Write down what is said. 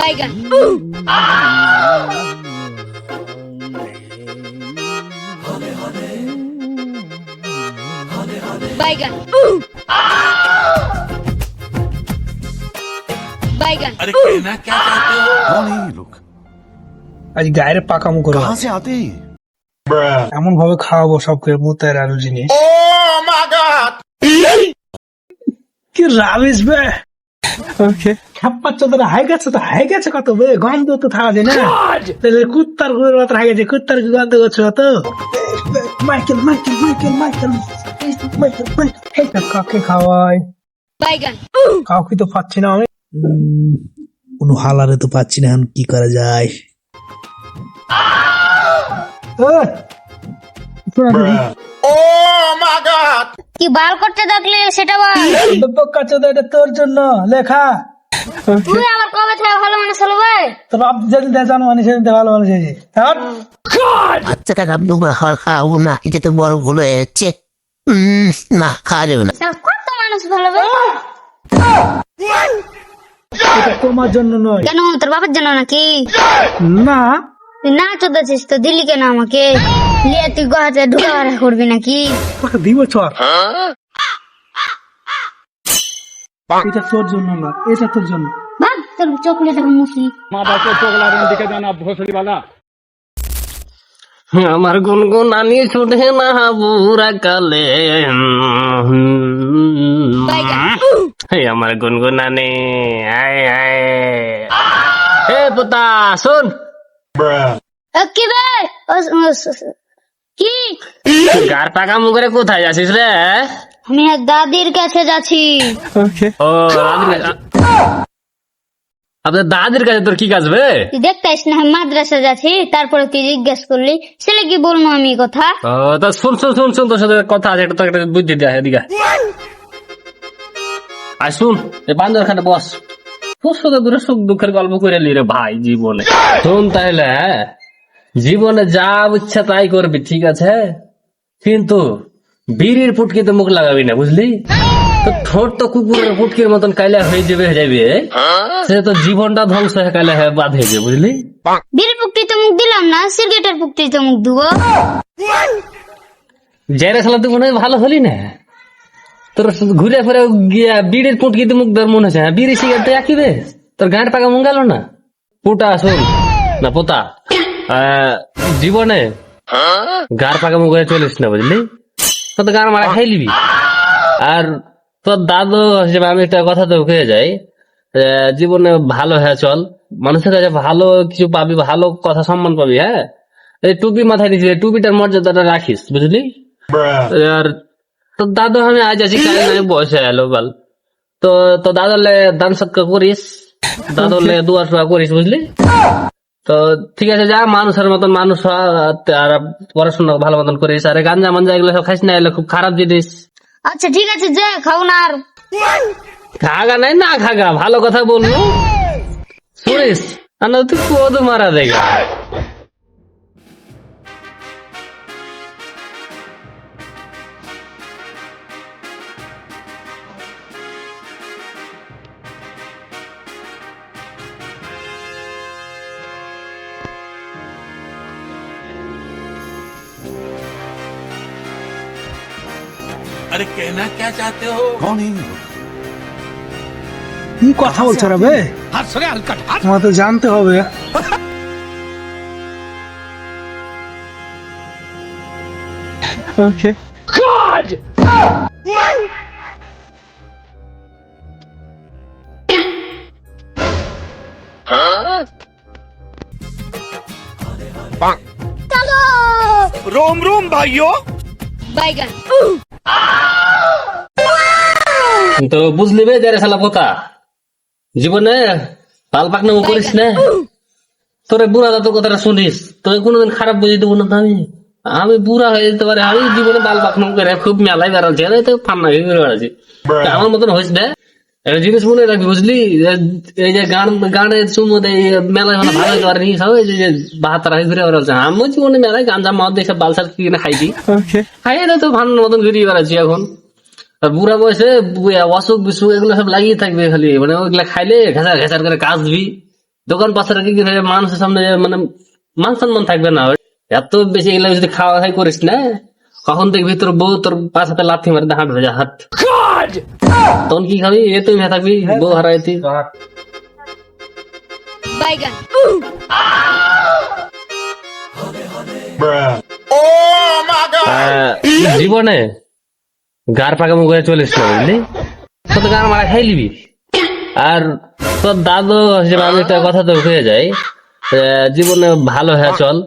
Baigan. Baigan. Baigan. अरे कहना क्या चाहते हो कौन है ये लोग আজ গায়ের পাকামো করবো कहाँ से आते हैं ये? এমন ভাবে খাওয়াবো সবকে মুতের আরো জিনিস কি রাবিস বে ওকে খাপ্পার চোদরা হাই গেছে তো হাই গেছে কত বে গন্ধ তো থাকা যায় না। তাহলে কুত্তারগুলোর মতো হাই গেছে কুত্তার গন্ধ করছ কত? Michael Michael Michael Michael. Michael Michael. কাকে খাওয়াই। Baigan. কাউকে তো পাচ্ছি না আমি। কোনো হালারে তো পাচ্ছি না এখন কি করা যায়? কি বাল করতে থাকলে সেটা বল। তো এটা তোর জন্য লেখা। তুই আমার কবে থেকে ভালো মানুষ হলো ভাই তো বাপ যেদিন দেয় জানো সেদিন ভালো মানুষ হয়েছে। হ্যাঁ রামদু খাওয়াবো না এটা তো বড় ভুল হয়ে যাচ্ছে উম, না খাওয়া যাবে না। কত মানুষ ভালো ভাই তোমার জন্য নয়। কেন তোর বাবার জন্য নাকি? না। না চোদাছিস তো দিলি কেন আমাকে? লিয়ে তুই গহাতে ঢুকে করবি নাকি? তোকে দিব চর। এটা তোর জন্য না এটা তোর জন্য। ভাব তোর চকলেট মুখি আমার গুনগুন আনি শুধে না বুড়া কালে। আমার গুনগুন আনে আয় আয়। হে পুতা শুন। গার পাকা মুখরে কোথায় যাচ্ছিস রে? আমি দাদির কাছে যাচ্ছি। ও আপনার দাদির কাছে তোর কি কাজ বে? তুই দেখতাইস না মাদ্রাসা যাচ্ছি তারপরে তুই জিজ্ঞেস করলি ছেলে কি বলব আমি কথা? ও তা শুন শুন শুন শুন তোর সাথে কথা আছে একটা একটা বুদ্ধি দেয় এদিকে আয়। আয় শুন এই বান্দর খানে বস। সাথে করে সুখ দুঃখের গল্প করে লি ভাই জীবনে। শুন তাইলে জীবনে যা ইচ্ছা তাই করবি ঠিক আছে? কিন্তু বিড়ির ফুটকিতে মুখ লাগাবি না বুঝলি? তো ঠোঁট তো কুকুরের ফুটকির মতন কাইলা হয়ে যাবে হয়ে যাবে। সে তো জীবনটা ধ্বংস হয়ে কাইলা হয়ে বাদ হয়ে যাবে বুঝলি? বিড়ির পুকটি তো মুখ দিলাম না সিগারেটের পুকটি তো মুখ দেবো। জেরে খেলা তুই মনে হয় ভালো হলি না? তোর ঘুরে ফিরে গিয়া বিড়ির মুখ দেওয়ার মনে হচ্ছে হ্যাঁ, বিড়ি সিগারেট তো একই তোর গাঁট পাকা মন গেল না? পুটা শোন। না পোতা। জীবনে গার পাকা মুখ চলিস না বুঝলি? তোর তো গান মারা খাই লিবি আর তোর দাদু হিসেবে আমি একটা কথা তো কে যাই জীবনে ভালো হ্যাঁ চল। মানুষের কাছে ভালো কিছু পাবি ভালো কথা সম্মান পাবি হ্যাঁ? এই টুপি মাথায় নিয়েছি টুপিটার মর্যাদাটা রাখিস বুঝলি? আর তো দাদু আমি আজ আছি কাল নাই বসে এলো বল। তো তো দাদুলে দান সৎকার করিস। দাদুলে দুয়ার টোয়া করিস বুঝলি? তো ঠিক আছে যা মানুষের মতন মানুষ আর পড়াশোনা ভালো মতন করিস। আর গাঞ্জা মাঞ্জা এগুলো সব খাইস না এগুলো খুব খারাপ জিনিস। আচ্ছা ঠিক আছে যে খাও না আর। খাগা নাই না খাগা ভালো কথা বলব। শুনিস? আর তুই কোদ মারা দেগা अरे कहना क्या चाहते हो कौन है ये लोग কি কথা বলছো রে বে তোমার তো জানতে হবে ওকে রোম রোম ভাইও বাইগান। তো বুঝলি বে দেরে শালা কথা জীবনে পাল পাকনাম করিস না। তোরে বুড়া দাদুর কথাটা শুনিস। তোকে কোনোদিন খারাপ বুঝে দেবো না আমি। আমি বুড়া হয়ে যেতে পারে আমি জীবনে বাল পাকনাম করে খুব মেলায় বেড়াচ্ছি। ফান্না হয়ে বেড়াচ্ছি। আমার মতন হয়েছে একটা জিনিস মনে রাখবি বুঝলি? এই যে গান গানের সুমদ এই মেলায় মানে ভালো পারেনি সব এই যে বাহাত্তর হয়ে ঘুরে বেড়াচ্ছে। আমি জীবনে মেলায় গাঞ্জা মদ দিয়ে সব বালসাল কিনে খাইছি। খাইয়ে তো ভান্ডার মতন ঘুরিয়ে বেড়াচ্ছি এখন। আর বুড়া বয়সে অসুখ বিসুখ এগুলো সব লাগিয়ে থাকবে খালি। মানে ওইগুলা খাইলে ঘেঁচার ঘেঁচার করে কাজ দিবি দোকান পাশে রেখে কি হবে, মানুষের সামনে মানে মান সম্মান থাকবে না। এত বেশি এগুলো যদি খাওয়া খাই করিস না কখন দেখবি তোর বউ তোর পাশাতে লাথি মারে হাত। ভেজা তখন কি খাবি? এ তুই থাকবি বউ হারাইতি। বাইগান। জীবনে গার পাকা মুখ হয়ে চলিস না বুঝলি? তোর গান মারা খাই লিবি আর তোর দাদু হিসেবে আমি একটা কথা তো হয়ে যায় আহ, জীবনে ভালো হ্যাঁ চল।